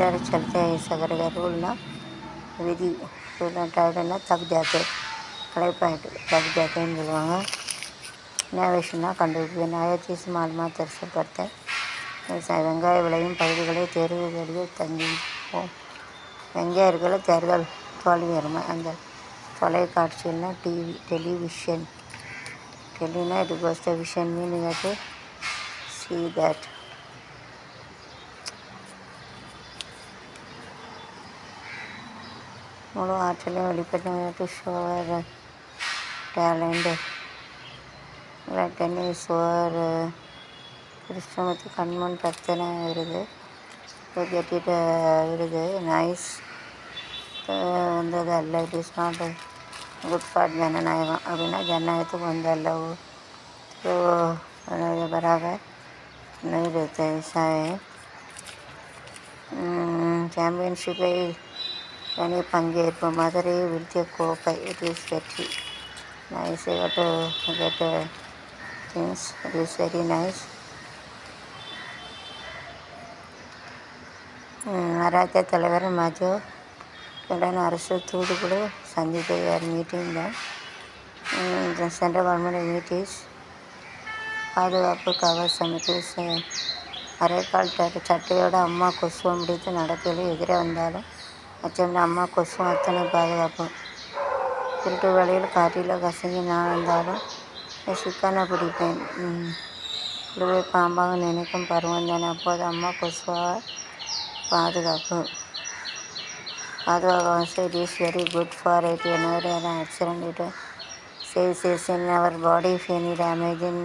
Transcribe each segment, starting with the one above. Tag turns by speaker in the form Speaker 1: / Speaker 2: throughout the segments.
Speaker 1: त्याच्यावर चलते सगळे रूलना விதி ரூல்லாம் டைடெல்லாம் தகுதியாக்கு கலை பாயிண்ட் தகுதியாக்குன்னு சொல்லுவாங்க என்ன விஷயம்னா கண்டுபிடிப்பேன் ஆயிரத்தி மாலுமா தெரிசப்படுத்த விவசாய வெங்காய விலையும் பகுதிகளை தேர்வு வெளியில் தங்கிப்போம் வெங்காய இருக்கிற தேர்தல் தோல்வி வறுமை அந்த தொலைக்காட்சியெல்லாம் டிவி டெலிவிஷன் டெலினா இது கோஸ்ட விஷன் மீனிங் சி தட் முழு ஆற்றலையும் வெளிப்படுத்த ஷோர் டேலண்ட் டென்னிஸ் ஓர் கிருஷ்ணமூர்த்தி கண்மன் பத்தனை விருது. கட்டிட்ட விருது. நைஸ் வந்தது அல்ல. It is not good for ஜனநாயகம். அப்படின்னா ஜனநாயகத்துக்கு வந்தல்ல அல்ல. பராக நிறுத்த சாம்பியன்ஷிப்பை எனவே பங்கேற்பு மதுரை வீழ்த்திய கோப்பை இட் இஸ் வெற்றி. Nice to get things it is very nice மராத்திய தலைவர் மஜோ உடன் அரசு தூதுக்குழு சந்தித்து வேறு மீட்டிங் தான் சென்ட்ரல் கவர்மெண்ட் மீட்டிங்ஸ் பாதுகாப்பு கவசம் இட் அரைக்கால் சட்டையோட அம்மா கொசுவம் பிடித்து நடக்கையில் எதிரே வந்தாலும் அச்சம் அம்மா கொசுவும் அத்தனை பாதுகாப்பு திருட்டு வழியில் காட்டில் கசங்கி நான் இருந்தாலும் சிக்கனை பிடிப்பேன். புழுவை பாம்பாக நினைக்கும் பருவம் தானே அப்போது அம்மா கொசுவாக பாதுகாப்பு பாதுகாப்பு it is very good for it என்னவர் accident it says is in our body if any damage in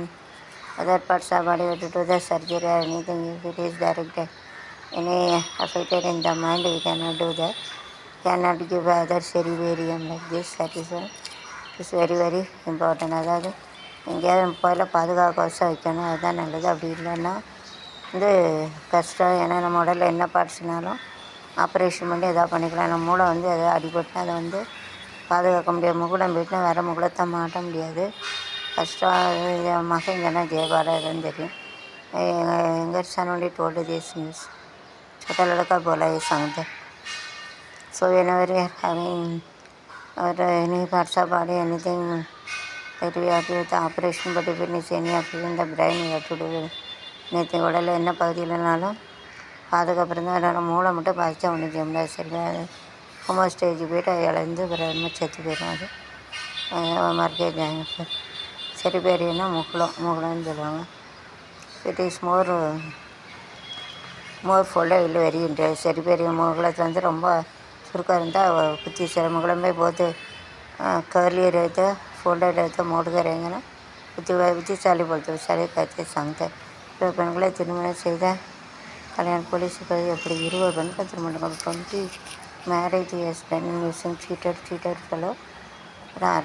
Speaker 1: other parts of body due to surgery or anything if it is any affected in the mind we cannot do that cannot give other cerebellum like this that is all. it is very very important அதாவது எங்கேயாவது போயில பாதுகாக்க வச்சா வைக்கணும் அதுதான் நல்லது அப்படி இல்லைன்னா வந்து கஷ்டம் ஏன்னா நம்ம உடலில் என்ன பார்ட்ஸ்னாலும் ஆப்ரேஷன் பண்ணி எதாவது பண்ணிக்கலாம் நம்ம மூளை வந்து எதாவது அடிபட்டு அதை வந்து பாதுகாக்க முடியாது முகுடம் போயிட்டு வேறு முகுடத்தை மாட்ட முடியாது கஷ்டம் மகன் மகன் ஜெயபாலா எதுவும் தெரியும் எங்கள் எங்கள் son only told this news छोटा लड़का बोला ये सांगते so whenever we are having or any parts of body anything that we have to do the operation but if it is any affecting the brain we have to do நேற்று உடலில் என்ன பகுதியிலனாலும் பாதுகாப்பு அதனால் மூளை மட்டும் பாதிச்சா ஒன்றும் செய்ய முடியாது சரி ஹோமோ ஸ்டேஜ் போய்ட்டு அது இழந்து பிறகு செத்து போயிடும் அது மர்க்கேஜ் ஆகிடும் சரி பெரியனா முகுளம் முகுளம்னு சொல்லுவாங்க இட் இஸ் மோர் மோர் போல் இல்லை வருகின்ற சரி பெரிய மோகலத்தில் வந்து ரொம்ப சுருக்கம் இருந்தால் புத்தி சிரமங்களுமே போது கர்லி రైతే ఫోల్డెడ్ అయితే మోటుగా புத்தி புத்திசாலி వైవిధ్య చలిపడుతుంది సరికైతే సంగతే இருபது పెనుకలే திருமணம் செய்த கல்யாண போலீஸ் எப்படி? இருபது பெண்கள் திருமணம் டுவெண்ட்டி மேரேஜ் எஸ் பெண் சீட்டர் சீட்டர் ஃபெலோ அப்புறம் அரசு